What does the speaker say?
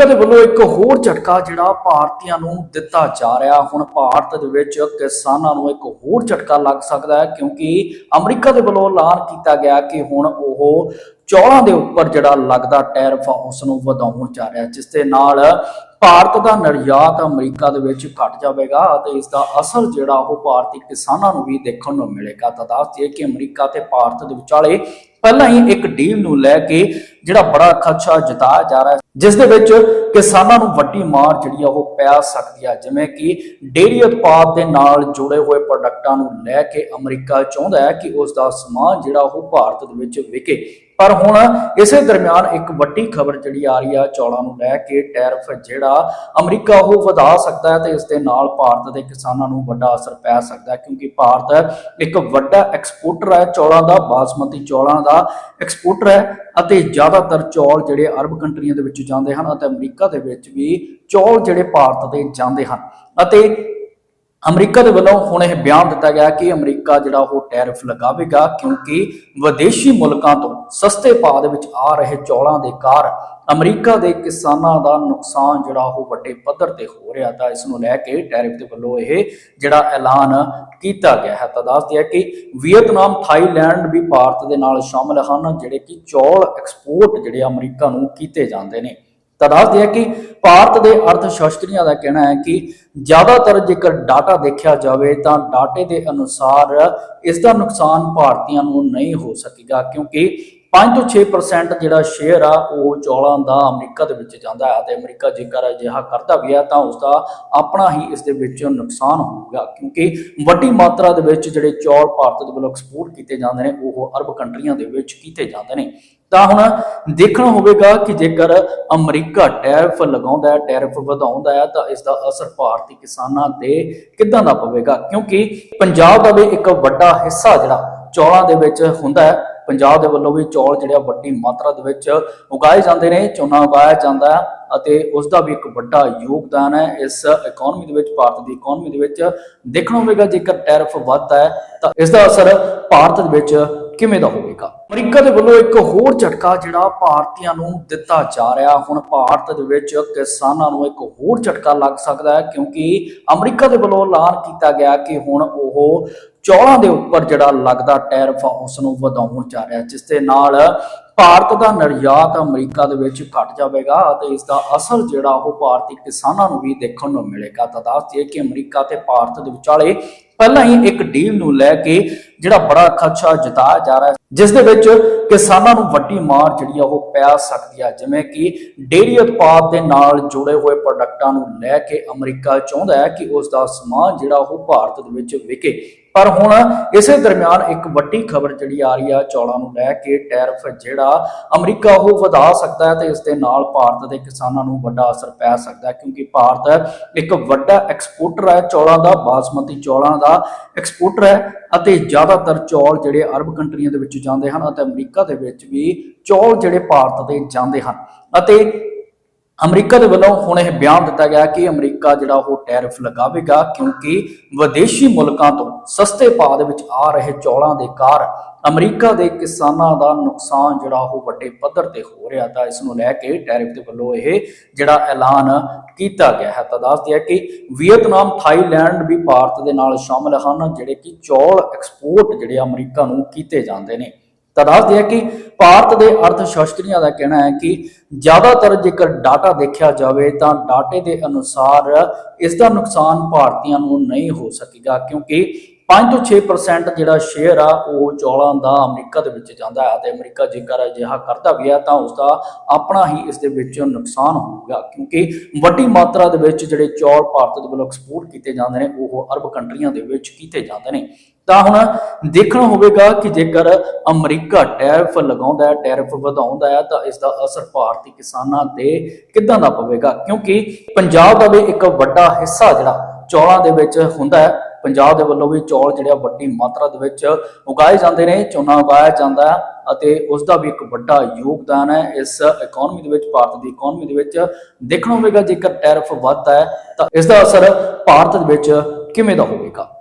America ਦੇ ਵੱਲੋਂ ਇੱਕ ਹੋਰ ਝਟਕਾ ਜਿਹੜਾ ਭਾਰਤੀਆਂ ਨੂੰ ਦਿੱਤਾ ਜਾ ਰਿਹਾ। ਹੁਣ ਭਾਰਤ ਦੇ ਵਿੱਚ ਕਿਸਾਨਾਂ ਨੂੰ ਇੱਕ ਹੋਰ ਝਟਕਾ ਲੱਗ ਸਕਦਾ ਹੈ ਕਿਉਂਕਿ ਅਮਰੀਕਾ ਦੇ ਵੱਲੋਂ ਐਲਾਨ ਕੀਤਾ ਗਿਆ ਕਿ ਹੁਣ ਉਹ ਚੌਲਾਂ ਦੇ ਉੱਪਰ ਜਿਹੜਾ ਲੱਗਦਾ ਟੈਰਫ ਆ ਉਸ ਨੂੰ ਵਧਾਉਣ ਜਾ ਰਿਹਾ ਜਿਸ ਦੇ ਨਾਲ ਭਾਰਤ ਦਾ ਨਿਰਯਾਤ ਅਮਰੀਕਾ ਦੇ ਵਿੱਚ ਘਟ ਜਾਵੇਗਾ ਅਤੇ ਇਸ ਦਾ ਅਸਰ ਜਿਹੜਾ ਉਹ ਭਾਰਤੀ ਕਿਸਾਨਾਂ ਨੂੰ ਵੀ ਦੇਖਣ ਨੂੰ ਮਿਲੇਗਾ। ਤਾਂ ਦੱਸ ਦਈਏ ਕਿ ਅਮਰੀਕਾ ਤੇ ਭਾਰਤ ਦੇ ਵਿਚਾਲੇ ਪਹਿਲਾਂ ਹੀ ਇੱਕ ਡੀਲ ਨੂੰ ਲੈ ਕੇ ਜਿਹੜਾ ਬੜਾ ਖਦਸ਼ਾ ਜਤਾਇਆ ਜਾ ਰਿਹਾ ਜਿਸ ਦੇ ਵਿੱਚ ਕਿਸਾਨਾਂ ਨੂੰ ਵੱਡੀ ਮਾਰ ਜਿਹੜੀ ਆ ਉਹ ਪੈ ਸਕਦੀ ਆ। ਜਿਵੇਂ ਕਿ ਡੇਰੀ ਉਤਪਾਦ ਦੇ ਨਾਲ ਜੁੜੇ ਹੋਏ ਪ੍ਰੋਡਕਟਾਂ ਨੂੰ ਲੈ ਕੇ ਅਮਰੀਕਾ ਚਾਹੁੰਦਾ ਹੈ ਕਿ ਉਸ ਦਾ ਸਮਾਨ ਜਿਹੜਾ ਉਹ ਭਾਰਤ ਦੇ ਵਿੱਚ ਵਿਕੇ। ਪਰ ਹੁਣ ਇਸੇ ਦਰਮਿਆਨ ਇੱਕ ਵੱਡੀ ਖਬਰ ਜਿਹੜੀ ਆ ਰਹੀ ਆ ਚੌਲਾਂ ਨੂੰ ਲੈ ਕੇ ਟੈਰਫ ਜਿਹੜਾ ਅਮਰੀਕਾ ਉਹ ਵਧਾ ਸਕਦਾ ਹੈ ਤੇ ਇਸ ਦੇ ਨਾਲ ਭਾਰਤ ਦੇ ਕਿਸਾਨਾਂ ਨੂੰ ਵੱਡਾ ਅਸਰ ਪੈ ਸਕਦਾ ਹੈ ਕਿਉਂਕਿ ਭਾਰਤ ਇੱਕ ਵੱਡਾ ਐਕਸਪੋਰਟਰ ਹੈ ਚੌਲਾਂ ਦਾ, ਬਾਸਮਤੀ ਚੌਲਾਂ ਦਾ ਐਕਸਪੋਰਟਰ ਹੈ ਅਤੇ ਜ਼ਿਆਦਾਤਰ ਚੌਲ ਜਿਹੜੇ ਅਰਬ ਕੰਟਰੀਆਂ ਦੇ ਵਿੱਚ ਜਾਂਦੇ ਹਨ ਅਤੇ ਅਮਰੀਕਾ ਦੇ ਵਿੱਚ ਵੀ ਚੌਲ ਜਿਹੜੇ ਭਾਰਤ ਦੇ ਜਾਂਦੇ ਹਨ। ਅਤੇ ਅਮਰੀਕਾ ਦੇ ਵੱਲੋਂ ਹੁਣ ਇਹ ਬਿਆਨ ਦਿੱਤਾ ਗਿਆ ਕਿ ਅਮਰੀਕਾ ਜਿਹੜਾ ਉਹ ਟੈਰਿਫ ਲਗਾਵੇਗਾ ਕਿਉਂਕਿ ਵਿਦੇਸ਼ੀ ਮੁਲਕਾਂ ਤੋਂ ਸਸਤੇ ਭਾਅ ਦੇ ਵਿੱਚ ਆ ਰਹੇ ਚੌਲਾਂ ਦੇ ਕਾਰ ਅਮਰੀਕਾ ਦੇ ਕਿਸਾਨਾਂ ਦਾ ਨੁਕਸਾਨ ਜਿਹੜਾ ਉਹ ਵੱਡੇ ਪੱਧਰ ਤੇ ਹੋ ਰਿਹਾ ਤਾਂ ਇਸ ਨੂੰ ਲੈ ਕੇ ਟੈਰਿਫ ਦੇ ਵੱਲੋਂ ਇਹ ਜਿਹੜਾ ਐਲਾਨ ਕੀਤਾ ਗਿਆ ਹੈ। ਤਾਂ ਦੱਸ ਦਿਆ ਕਿ ਵੀਅਤਨਾਮ, ਥਾਈਲੈਂਡ ਵੀ ਭਾਰਤ ਦੇ ਨਾਲ ਸ਼ਾਮਲ ਹਨ, ਜਿਹੜੇ ਕਿ ਚੌਲ ਐਕਸਪੋਰਟ ਜਿਹੜੇ ਅਮਰੀਕਾ ਨੂੰ ਕੀਤੇ ਜਾਂਦੇ ਨੇ। ਤਾਂ ਦੱਸਦੇ ਆ ਕਿ ਭਾਰਤ ਦੇ ਅਰਥ ਸ਼ਾਸਤਰੀਆਂ ਦਾ ਕਹਿਣਾ ਹੈ ਕਿ ਜ਼ਿਆਦਾਤਰ ਜੇਕਰ ਡਾਟਾ ਦੇਖਿਆ ਜਾਵੇ ਤਾਂ ਡਾਟੇ ਦੇ ਅਨੁਸਾਰ ਇਸ ਦਾ ਨੁਕਸਾਨ ਭਾਰਤੀਆਂ ਨੂੰ ਨਹੀਂ ਹੋ ਸਕੇਗਾ, ਕਿਉਂਕਿ 5 ਤੋਂ 6% ਜਿਹੜਾ ਸ਼ੇਅਰ ਆ, ਉਹ ਚੌਲਾਂ ਦਾ ਅਮਰੀਕਾ ਦੇ ਵਿੱਚ ਜਾਂਦਾ ਹੈ ਤੇ ਅਮਰੀਕਾ ਜੇਕਰ ਅਜਿਹਾ ਕਰਦਾ ਵੀ ਹੈ, ਤਾਂ ਉਸ ਦਾ ਆਪਣਾ ਹੀ ਇਸ ਦੇ ਵਿੱਚ ਨੁਕਸਾਨ ਹੋਊਗਾ। ਕਿਉਂਕਿ ਵੱਡੀ ਮਾਤਰਾ ਦੇ ਵਿੱਚ ਜਿਹੜੇ ਚੌਲ ਭਾਰਤ ਦੇ ਵੱਲੋਂ ਐਕਸਪੋਰਟ ਕੀਤੇ ਜਾਂਦੇ ਨੇ, ਉਹ ਅਰਬ ਕੰਟਰੀਆਂ ਦੇ ਵਿੱਚ ਕੀਤੇ ਜਾਂਦੇ ਨੇ। ਤਾਂ ਹੁਣ ਦੇਖਣਾ ਹੋਵੇਗਾ ਕਿ ਜੇਕਰ ਅਮਰੀਕਾ ਟੈਰਿਫ ਲਗਾਉਂਦਾ ਹੈ, ਟੈਰਿਫ ਵਧਾਉਂਦਾ ਹੈ, ਤਾਂ ਇਸ ਦਾ ਅਸਰ ਭਾਰਤੀ ਕਿਸਾਨਾਂ ਤੇ ਕਿੱਦਾਂ ਦਾ ਪਵੇਗਾ? ਕਿਉਂਕਿ ਪੰਜਾਬ ਦਾ ਵੀ ਇੱਕ ਵੱਡਾ ਹਿੱਸਾ ਜਿਹੜਾ ਚੌਲਾਂ ਦੇ ਵਿੱਚ ਹੁੰਦਾ ਹੈ ਪੰਜਾਬ ਦੇ ਵੱਲੋਂ ਵੀ ਚੌਲ ਜਿਹੜੇ ਵੱਡੀ ਮਾਤਰਾ ਦੇ ਵਿੱਚ ਉਗਾਏ ਜਾਂਦੇ ਨੇ, ਝੋਨਾ ਉਗਾਇਆ ਜਾਂਦਾ ਹੈ ਅਤੇ ਉਸ ਦਾ ਵੀ ਇੱਕ ਵੱਡਾ ਯੋਗਦਾਨ ਹੈ। ਇਸ ਇਕਨੋਮੀ ਦੇ ਵਿੱਚ, ਭਾਰਤ ਦੀ ਇਕਨੋਮੀ ਦੇ ਵਿੱਚ ਦੇਖਣਾ ਹੋਵੇਗਾ ਜੇਕਰ ਟੈਰਿਫ ਵੱਧਦਾ ਹੈ, ਤਾਂ ਇਸ ਦਾ ਅਸਰ ਭਾਰਤ ਦੇ ਵਿੱਚ ਕਿਵੇਂ ਦਾ ਹੋਵੇਗਾ? ਅਮਰੀਕਾ ਦੇ ਵੱਲੋਂ ਇੱਕ ਹੋਰ ਝਟਕਾ ਜਿਹੜਾ ਭਾਰਤੀਆਂ ਨੂੰ ਦਿੱਤਾ ਜਾ ਰਿਹਾ, ਹੁਣ ਭਾਰਤ ਦੇ ਵਿੱਚ ਕਿਸਾਨਾਂ ਨੂੰ ਇੱਕ ਹੋਰ ਝਟਕਾ ਲੱਗ ਸਕਦਾ ਹੈ, ਕਿਉਂਕਿ ਅਮਰੀਕਾ ਦੇ ਵੱਲੋਂ ਐਲਾਨ ਕੀਤਾ ਗਿਆ ਕਿ ਹੁਣ ਉਹ ਚੌਲਾਂ ਦੇ ਉੱਪਰ ਜਿਹੜਾ ਲੱਗਦਾ ਟੈਰਿਫ ਉਸ ਨੂੰ ਵਧਾਉਣ ਜਾ ਰਿਹਾ, ਜਿਸ ਦੇ ਨਾਲ ਭਾਰਤ ਦਾ ਨਿਰਯਾਤ ਅਮਰੀਕਾ ਦੇ ਵਿੱਚ ਘਟ ਜਾਵੇਗਾ ਅਤੇ ਇਸ ਦਾ ਅਸਰ ਜਿਹੜਾ ਉਹ ਭਾਰਤੀ ਕਿਸਾਨਾਂ ਨੂੰ ਵੀ ਦੇਖਣ ਨੂੰ ਮਿਲੇਗਾ। ਤਾਂ ਦੱਸ ਦਈਏ ਕਿ ਅਮਰੀਕਾ ਤੇ ਭਾਰਤ ਦੇ ਵਿਚਾਲੇ ਪਹਿਲਾਂ ਹੀ ਇੱਕ ਡੀਲ ਨੂੰ ਲੈ ਕੇ ਜਿਹੜਾ ਬੜਾ ਖਰਚਾ ਜਤਾਇਆ ਜਾ ਰਿਹਾ ਹੈ ਜਿਸ ਦੇ ਵਿੱਚ ਕਿਸਾਨਾਂ ਨੂੰ ਵੱਡੀ ਮਾਰ ਜਿਹੜੀ ਆ ਉਹ ਪੈ ਸਕਦੀ ਹੈ ਜਿਵੇਂ ਕਿ ਡੇਰੀ ਉਤਪਾਦ ਦੇ ਨਾਲ ਜੁੜੇ ਹੋਏ ਪ੍ਰੋਡਕਟਾਂ ਨੂੰ ਲੈ ਕੇ ਅਮਰੀਕਾ ਚਾਹੁੰਦਾ ਹੈ ਕਿ ਉਸ ਦਾ ਸਮਾਨ ਜਿਹੜਾ ਉਹ ਭਾਰਤ ਦੇ ਵਿੱਚ ਵਿਕੇ। ਪਰ ਹੁਣ ਇਸੇ ਦਰਮਿਆਨ ਇੱਕ ਵੱਡੀ ਖਬਰ ਜਿਹੜੀ ਆ ਰਹੀ ਆ, ਚੌਲਾਂ ਨੂੰ ਲੈ ਕੇ ਟੈਰਫ ਜਿਹੜਾ ਅਮਰੀਕਾ ਉਹ ਵਧਾ ਸਕਦਾ ਹੈ ਤੇ ਇਸ ਦੇ ਨਾਲ ਭਾਰਤ ਦੇ ਕਿਸਾਨਾਂ ਨੂੰ ਵੱਡਾ ਅਸਰ ਪੈ ਸਕਦਾ ਹੈ, ਕਿਉਂਕਿ ਭਾਰਤ ਇੱਕ ਵੱਡਾ ਐਕਸਪੋਰਟਰ ਹੈ ਚੌਲਾਂ ਦਾ, ਬਾਸਮਤੀ ਚੌਲਾਂ ਦਾ ਐਕਸਪੋਰਟਰ ਹੈ ਅਤੇ ਜ਼ਿਆਦਾਤਰ ਚੌਲ ਜਿਹੜੇ ਅਰਬ ਕੰਟਰੀਆਂ ਦੇ ਵਿੱਚ ਜਾਂਦੇ ਹਨ ਅਤੇ ਅਮਰੀਕਾ ਦੇ ਵਿੱਚ ਵੀ ਚੌਲ ਜਿਹੜੇ ਭਾਰਤ ਦੇ ਜਾਂਦੇ ਹਨ। ਅਤੇ ਅਮਰੀਕਾ ਦੇ ਵੱਲੋਂ ਹੁਣ ਇਹ ਬਿਆਨ ਦਿੱਤਾ ਗਿਆ ਕਿ ਅਮਰੀਕਾ ਜਿਹੜਾ ਉਹ ਟੈਰਿਫ ਲਗਾਵੇਗਾ ਕਿਉਂਕਿ ਵਿਦੇਸ਼ੀ ਮੁਲਕਾਂ ਤੋਂ ਸਸਤੇ ਭਾਅ ਦੇ ਵਿੱਚ ਆ ਰਹੇ ਚੌਲਾਂ ਦੇ ਕਾਰਨ ਅਮਰੀਕਾ ਦੇ ਕਿਸਾਨਾਂ ਦਾ ਨੁਕਸਾਨ ਜਿਹੜਾ ਉਹ ਵੱਡੇ ਪੱਧਰ ਤੇ ਹੋ ਰਿਹਾ ਤਾਂ ਇਸ ਨੂੰ ਲੈ ਕੇ ਟੈਰਿਫ ਦੇ ਵੱਲੋਂ ਇਹ ਜਿਹੜਾ ਐਲਾਨ ਕੀਤਾ ਗਿਆ ਹੈ। ਤਾਂ ਦੱਸ ਦਿਆ ਕਿ ਵੀਅਤਨਾਮ, ਥਾਈਲੈਂਡ ਵੀ ਭਾਰਤ ਦੇ ਨਾਲ ਸ਼ਾਮਲ ਹਨ, ਜਿਹੜੇ ਕਿ ਚੌਲ ਐਕਸਪੋਰਟ ਜਿਹੜੇ ਅਮਰੀਕਾ ਨੂੰ ਕੀਤੇ ਜਾਂਦੇ ਨੇ। ਤਾਂ ਦੱਸਦੇ ਆ ਕਿ ਭਾਰਤ ਦੇ ਅਰਥ ਸ਼ਾਸਤਰੀਆਂ ਦਾ ਕਹਿਣਾ ਹੈ ਕਿ ਜ਼ਿਆਦਾਤਰ ਜੇਕਰ ਡਾਟਾ ਦੇਖਿਆ ਜਾਵੇ ਤਾਂ ਡਾਟੇ ਦੇ ਅਨੁਸਾਰ ਇਸ ਦਾ ਨੁਕਸਾਨ ਭਾਰਤੀਆਂ ਨੂੰ ਨਹੀਂ ਹੋ ਸਕੇਗਾ, ਕਿਉਂਕਿ 5 ਤੋਂ 6% ਜਿਹੜਾ ਸ਼ੇਅਰ ਆ, ਉਹ ਚੌਲਾਂ ਦਾ ਅਮਰੀਕਾ ਦੇ ਵਿੱਚ ਜਾਂਦਾ ਹੈ ਤੇ ਅਮਰੀਕਾ ਜੇਕਰ ਅਜਿਹਾ ਕਰਦਾ ਵੀ ਹੈ ਤਾਂ ਉਸ ਦਾ ਆਪਣਾ ਹੀ ਇਸ ਦੇ ਵਿੱਚ ਨੁਕਸਾਨ ਹੋਊਗਾ, ਕਿਉਂਕਿ ਵੱਡੀ ਮਾਤਰਾ ਦੇ ਵਿੱਚ ਜਿਹੜੇ ਚੌਲ ਭਾਰਤ ਦੇ ਵੱਲੋਂ ਐਕਸਪੋਰਟ ਕੀਤੇ ਜਾਂਦੇ ਨੇ, ਉਹ ਅਰਬ ਕੰਟਰੀਆਂ ਦੇ ਵਿੱਚ ਕੀਤੇ ਜਾਂਦੇ ਨੇ। ਤਾਂ ਹੁਣ ਦੇਖਣਾ ਹੋਵੇਗਾ ਕਿ ਜੇਕਰ ਅਮਰੀਕਾ ਟੈਰਿਫ ਲਗਾਉਂਦਾ ਹੈ, ਟੈਰਿਫ ਵਧਾਉਂਦਾ ਹੈ, ਤਾਂ ਇਸ ਦਾ ਅਸਰ ਭਾਰਤੀ ਕਿਸਾਨਾਂ ਤੇ ਕਿੱਦਾਂ ਦਾ ਪਵੇਗਾ? ਕਿਉਂਕਿ ਪੰਜਾਬ ਦਾ ਵੀ ਇੱਕ ਵੱਡਾ ਹਿੱਸਾ ਜਿਹੜਾ ਚੌਲਾਂ ਦੇ ਵਿੱਚ ਹੁੰਦਾ ਹੈ ਪੰਜਾਬ ਦੇ ਵੱਲੋਂ ਵੀ ਚੌਲ ਜਿਹੜੇ ਆ ਵੱਡੀ ਮਾਤਰਾ ਦੇ ਵਿੱਚ ਉਗਾਏ ਜਾਂਦੇ ਨੇ, ਝੋਨਾ ਉਗਾਇਆ ਜਾਂਦਾ ਹੈ ਅਤੇ ਉਸ ਦਾ ਵੀ ਇੱਕ ਵੱਡਾ ਯੋਗਦਾਨ ਹੈ। ਇਸ ਇਕਨੋਮੀ ਦੇ ਵਿੱਚ, ਭਾਰਤ ਦੀ ਇਕਨੋਮੀ ਦੇ ਵਿੱਚ ਦੇਖਣਾ ਹੋਵੇਗਾ ਜੇਕਰ ਟੈਰਿਫ ਵੱਧਦਾ ਹੈ ਤਾਂ ਇਸ ਦਾ ਅਸਰ ਭਾਰਤ ਦੇ ਵਿੱਚ ਕਿਵੇਂ ਦਾ ਹੋਵੇਗਾ?